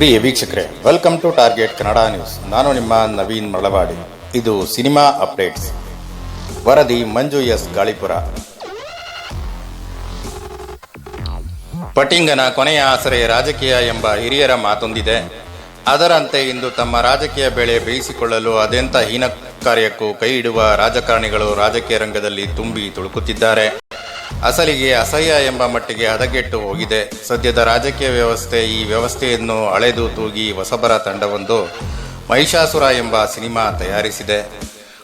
ಪ್ರಿಯ ವೀಕ್ಷಕರೇ welcome to target Kannada news ನಾನು ನಿಮ್ಮ ನವೀನ್ ಮಳವಾಡಿ. ಇದು ಸಿನಿಮಾ ಅಪ್ಡೇಟ್ಸ್ ವರದಿ ಮಂಜು ಎಸ್. ಗಾಳಿಪುರ. ಪಟಿಂಗನ ಕೊನೆಯ ಆಸರೆ ರಾಜಕೀಯ ಎಂಬ ಹಿರಿಯರ ಮಾತೊಂದಿದೆ. ಅದರಂತೆ ಇಂದು ತಮ್ಮ ರಾಜಕೀಯ ಬೆಳೆ ಬೇಯಿಸಿಕೊಳ್ಳಲು ಅದೆಂಥ ಹೀನ ಕಾರ್ಯಕ್ಕೂ ಕೈ ಇಡುವ ರಾಜಕಾರಣಿಗಳು ರಾಜಕೀಯ ರಂಗದಲ್ಲಿ ತುಂಬಿ ತುಳುಕುತ್ತಿದ್ದಾರೆ. ಅಸಲಿಗೆ ಅಸಹ್ಯ ಎಂಬ ಮಟ್ಟಿಗೆ ಹದಗೆಟ್ಟು ಹೋಗಿದೆ. ಸದ್ಯದ ರಾಜಕೀಯ ವ್ಯವಸ್ಥೆ ಈ ವ್ಯವಸ್ಥೆಯನ್ನು ಅಳೆದು ತೂಗಿ ಹೊಸಬರ ತಂಡವೊಂದು ಮಹಿಷಾಸುರ ಎಂಬ ಸಿನಿಮಾ ತಯಾರಿಸಿದೆ.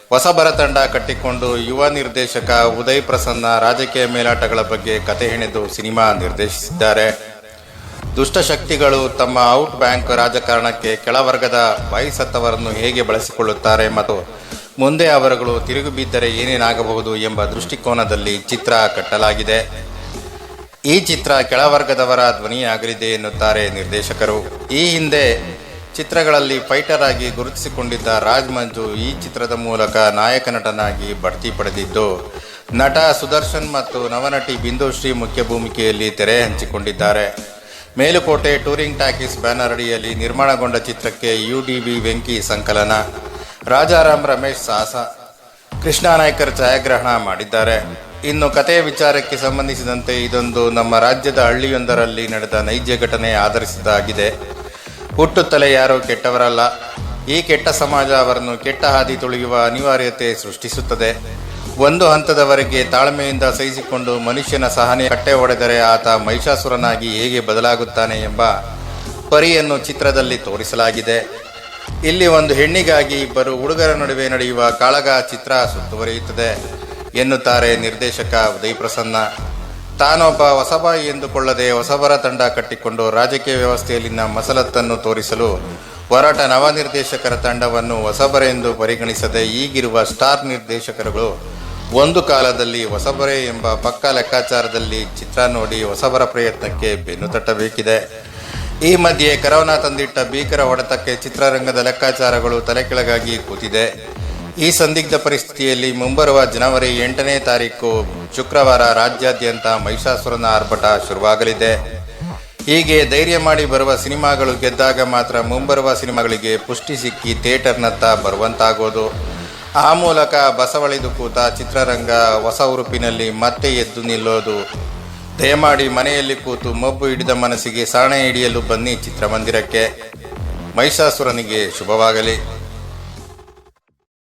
ಹೊಸಬರ ತಂಡ ಕಟ್ಟಿಕೊಂಡು ಯುವ ನಿರ್ದೇಶಕ ಉದಯ್ ಪ್ರಸನ್ನ ರಾಜಕೀಯ ಮೇಲಾಟಗಳ ಬಗ್ಗೆ ಕತೆ ಹೆಣೆದು ಸಿನಿಮಾ ನಿರ್ದೇಶಿಸಿದ್ದಾರೆ. ದುಷ್ಟಶಕ್ತಿಗಳು ತಮ್ಮ ಔಟ್ ಬ್ಯಾಂಕ್ ರಾಜಕಾರಣಕ್ಕೆ ಕೆಳವರ್ಗದ ಬಾಯಿಸತ್ತವರನ್ನು ಹೇಗೆ ಬಳಸಿಕೊಳ್ಳುತ್ತಾರೆ ಮತ್ತು ಮುಂದೆ ಅವರುಗಳು ತಿರುಗಿ ಬಿದ್ದರೆ ಏನೇನಾಗಬಹುದು ಎಂಬ ದೃಷ್ಟಿಕೋನದಲ್ಲಿ ಚಿತ್ರ ಕಟ್ಟಲಾಗಿದೆ. ಈ ಚಿತ್ರ ಕೆಳವರ್ಗದವರ ಧ್ವನಿಯಾಗಲಿದೆ ಎನ್ನುತ್ತಾರೆ ನಿರ್ದೇಶಕರು. ಈ ಹಿಂದೆ ಚಿತ್ರಗಳಲ್ಲಿ ಫೈಟರ್ ಆಗಿ ಗುರುತಿಸಿಕೊಂಡಿದ್ದ ರಾಜ್ ಮಂಜು ಈ ಚಿತ್ರದ ಮೂಲಕ ನಾಯಕ ನಟನಾಗಿ ಬಡ್ತಿ ಪಡೆದಿದ್ದು, ನಟ ಸುದರ್ಶನ್ ಮತ್ತು ನವನಟಿ ಬಿಂದುಶ್ರೀ ಮುಖ್ಯ ಭೂಮಿಕೆಯಲ್ಲಿ ತೆರೆ ಹಂಚಿಕೊಂಡಿದ್ದಾರೆ. ಮೇಲುಕೋಟೆ ಟೂರಿಂಗ್ ಟಾಕೀಸ್ ಬ್ಯಾನರ್ ಅಡಿಯಲ್ಲಿ ನಿರ್ಮಾಣಗೊಂಡ ಚಿತ್ರಕ್ಕೆ ಯು ಡಿ ಬಿ ವೆಂಕಿ ಸಂಕಲನ. ರಾಜಾರಾಮ್ ರಮೇಶ್ ಸಾಹಸ ಕೃಷ್ಣ ನಾಯ್ಕರ್ ಛಾಯಾಗ್ರಹಣ ಮಾಡಿದ್ದಾರೆ. ಇನ್ನು ಕಥೆಯ ವಿಚಾರಕ್ಕೆ ಸಂಬಂಧಿಸಿದಂತೆ ಇದೊಂದು ನಮ್ಮ ರಾಜ್ಯದ ಹಳ್ಳಿಯೊಂದರಲ್ಲಿ ನಡೆದ ನೈಜ ಘಟನೆ ಆಧರಿಸಿದ್ದಾಗಿದೆ. ಹುಟ್ಟುತ್ತಲೇ ಯಾರೂ ಕೆಟ್ಟವರಲ್ಲ. ಈ ಕೆಟ್ಟ ಸಮಾಜ ಅವರನ್ನು ಕೆಟ್ಟ ಹಾದಿ ತುಳಿಯುವ ಅನಿವಾರ್ಯತೆ ಸೃಷ್ಟಿಸುತ್ತದೆ. ಒಂದು ಹಂತದವರೆಗೆ ತಾಳ್ಮೆಯಿಂದ ಸಹಿಸಿಕೊಂಡು ಮನುಷ್ಯನ ಸಹನೆ ಕಟ್ಟೆ ಒಡೆದರೆ ಆತ ಮಹಿಷಾಸುರನಾಗಿ ಹೇಗೆ ಬದಲಾಗುತ್ತಾನೆ ಎಂಬ ಪರಿಯನ್ನು ಚಿತ್ರದಲ್ಲಿ ತೋರಿಸಲಾಗಿದೆ. ಇಲ್ಲಿ ಒಂದು ಹೆಣ್ಣಿಗಾಗಿ ಇಬ್ಬರು ಹುಡುಗರ ನಡುವೆ ನಡೆಯುವ ಕಾಳಗ ಚಿತ್ರ ಸುತ್ತುವರಿಯುತ್ತದೆ ಎನ್ನುತ್ತಾರೆ ನಿರ್ದೇಶಕ ಉದಯ್ ಪ್ರಸನ್ನ ತಾನೊಬ್ಬ ಹೊಸಬಾಯಿ ಎಂದುಕೊಳ್ಳದೆ ಹೊಸಬರ ತಂಡ ಕಟ್ಟಿಕೊಂಡು ರಾಜಕೀಯ ವ್ಯವಸ್ಥೆಯಲ್ಲಿನ ಮಸಲತ್ತನ್ನು ತೋರಿಸಲು ಹೊರಟ ನವ ನಿರ್ದೇಶಕರ ತಂಡವನ್ನು ಹೊಸಬರೆಂದು ಪರಿಗಣಿಸದೆ ಈಗಿರುವ ಸ್ಟಾರ್ ನಿರ್ದೇಶಕರುಗಳು ಒಂದು ಕಾಲದಲ್ಲಿ ಹೊಸಬರೇ ಎಂಬ ಪಕ್ಕ ಲೆಕ್ಕಾಚಾರದಲ್ಲಿ ಚಿತ್ರ ನೋಡಿ ಹೊಸಬರ ಪ್ರಯತ್ನಕ್ಕೆ ಬೆನ್ನು ತಟ್ಟಬೇಕಿದೆ. ಈ ಮಧ್ಯೆ ಕರೋನಾ ತಂದಿಟ್ಟ ಭೀಕರ ಹೊಡೆತಕ್ಕೆ ಚಿತ್ರರಂಗದ ಲೆಕ್ಕಾಚಾರಗಳು ತಲೆಕೆಳಗಾಗಿ ಕೂತಿದೆ. ಈ ಸಂದಿಗ್ಧ ಪರಿಸ್ಥಿತಿಯಲ್ಲಿ ಮುಂಬರುವ ಜನವರಿ ಎಂಟನೇ ತಾರೀಕು ಶುಕ್ರವಾರ ರಾಜ್ಯಾದ್ಯಂತ ಮಹಿಷಾಸುರನ ಆರ್ಭಟ ಶುರುವಾಗಲಿದೆ. ಹೀಗೆ ಧೈರ್ಯ ಮಾಡಿ ಬರುವ ಸಿನಿಮಾಗಳು ಗೆದ್ದಾಗ ಮಾತ್ರ ಮುಂಬರುವ ಸಿನಿಮಾಗಳಿಗೆ ಪುಷ್ಟಿ ಸಿಕ್ಕಿ ಥಿಯೇಟರ್ನತ್ತ ಬರುವಂತಾಗೋದು. ಆ ಮೂಲಕ ಬಸವಳಿದು ಕೂತ ಚಿತ್ರರಂಗ ಹೊಸ ಉರುಪಿನಲ್ಲಿ ಮತ್ತೆ ಎದ್ದು ನಿಲ್ಲೋದು ದಯಮಾಡಿ ಮನೆಯಲ್ಲಿ ಕೂತು ಮಬ್ಬು ಹಿಡಿದ ಮನಸ್ಸಿಗೆ ಸಾಣೆ ಹಿಡಿಯಲು ಬನ್ನಿ ಚಿತ್ರಮಂದಿರಕ್ಕೆ. ಮಹಿಷಾಸುರನಿಗೆ ಶುಭವಾಗಲಿ.